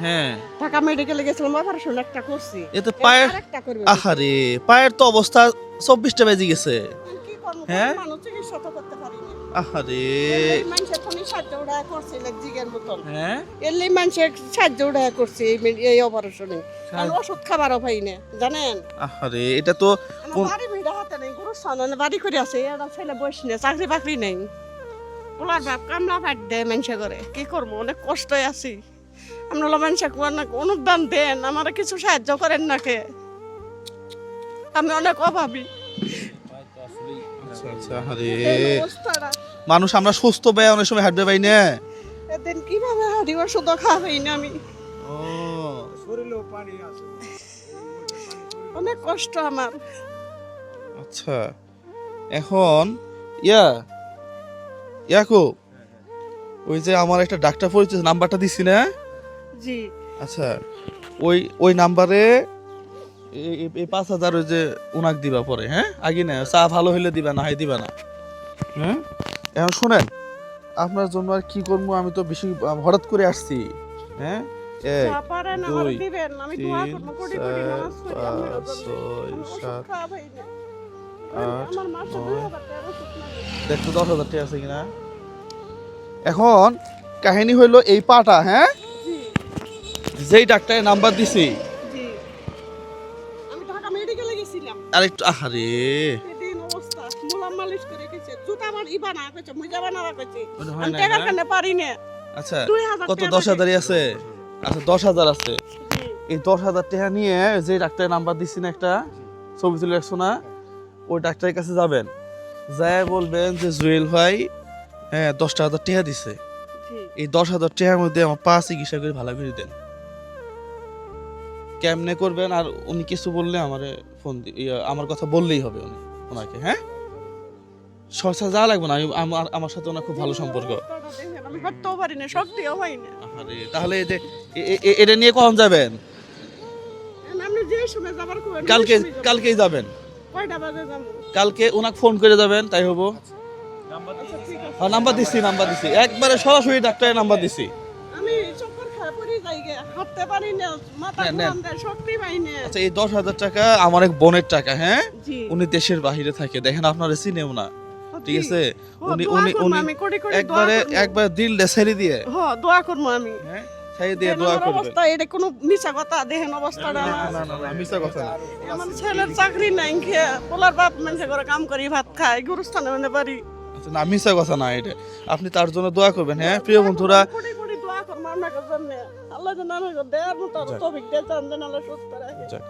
হ্যাঁ। ঢাকা মেডিকেলে গেছিলাম অপারেশন একটা করছি। এতে পায়ের আরেকটা করবে। আহারে পায়ের তো অবস্থা চব্বিশটা বেজে গেছে। কি করব? হ্যাঁ? মানুষ চিকিৎসা তো করতে পারি না। আহারে। মানুষের ফোনে সাহায্য উড়ায় করছে জিগের মতন। হ্যাঁ? এলি মানুষের সাহায্য উড়ায় করছে এই মে- এই অপারেশনে কারণ সাহায্য- ওষুধ খাবারও পাই না জানেন? আহারে এটা তো বাড়ি ভিড়া হাতে নেই গুরু সামনে বাড়ি করে আছে ছেলে বয়স নেই চাকরি বাকরি নেই বাপ কামলা ভাট দেয় মানুষে করে কি করব? অনেক কষ্টই আছি। আপনারা মানুষে অনেক অনুদান দেন আমার কিছু সাহায্য করেন না কে আমি অনেক অভাবী। আচ্ছা আচ্ছা মানুষ আমরা সুস্থ ব্যয় অনেক সময় হাঁটবে পাই না। এদিন কীভাবে হারি ওষুধ খাওয়াই না আমি। অনেক কষ্ট আমার। আচ্ছা এখন ইয়া ইয়াকু ওই যে আমার একটা ডাক্তার পরিচিত নাম্বারটা দিছি না? জি। আচ্ছা ওই ওই নাম্বারে এই- পাঁচ হাজার ওই যে উনাক দিবা পরে হ্যাঁ? আগে না চা ভালো হইলে দিবা না হয় দিবা না। হ্যাঁ? এখন শুনেন আপনার জন্য আর কি করব আমি তো বেশি হঠাৎ করে আসছি হ্যাঁ? এক দুই, তিন, চার, পাঁচ, ছয়, সাত, আট, নয়। দেখতো দশ হাজার টাকা আছে কিনা? এখন কাহিনী হইল এই পাটা হ্যাঁ? যেই ডাক্তারের নাম্বার দিছি। আহারে। হয় আচ্ছা কত দশ হাজারই আছে? আচ্ছা দশ হাজার আছে। এই দশ হাজার টাকা নিয়ে যে ডাক্তারের নাম্বার দিচ্ছি না একটা ছবি তুলে রাখছো না ওই ডাক্তারের কাছে যাবেন। যায় বলবেন যে জুয়েল ভাই হ্যাঁ দশটা হাজার টাকা দিছে। এই দশ হাজার টাকার মধ্যে আমার পা চিকিৎসা করে ভালো করে দেন। কেমনে করবেন আর উনি কিছু বললে আমার ফোন আমার কথা বললেই হবে উনি ওনাকে হ্যাঁ? সরসা যা লাগবে না আমি- আমার আমার সাথে ওনার খুব ভালো সম্পর্ক। আমি হাঁটতেও পারি না শক্তিও পাই না। আরে, তাহলে এই যে এ- এ- এ- এটা নিয়ে কখন যাবেন? কালকে কালকেই যাবেন। কয়টা বাজে যাব? কালকে ওনাকে ফোন করে যাবেন তাই হব। নাম্বার দিচ্ছি নাম্বার দিচ্ছি একবারে সরাসরি ডাক্তারের নাম্বার পারি না আচ্ছা এই দশ হাজার টাকা আমার এক বোনের টাকা হ্যাঁ? উনি দেশের বাহিরে থাকে দেখেন আপনারা চিনেও না। ঠিক আছে? উনি উনি উনি একবারে একবার দিল ছেড়ে দিয়ে। হ দোয়া করব আমি। হ্যাঁ? ছেড়ে দিয়ে দোয়া করবে। অবস্থা এটা কোনো মিছা কথা দেখেন অবস্থাটা না না না না মিছা কথা না। আমার ছেলের চাকরি নাই খেয়ে পোলার বাপ মানুষে করে কাম করি ভাত খায় গুরুস্থানে মানে বাড়ি। আচ্ছা না মিশা কথা না এটা। আপনি তার জন্য দোয়া করবেন হ্যাঁ? প্রিয় বন্ধুরা আল্লাহ যেন মতো তৌফিক আল্লাহ সুস্থ রাখে।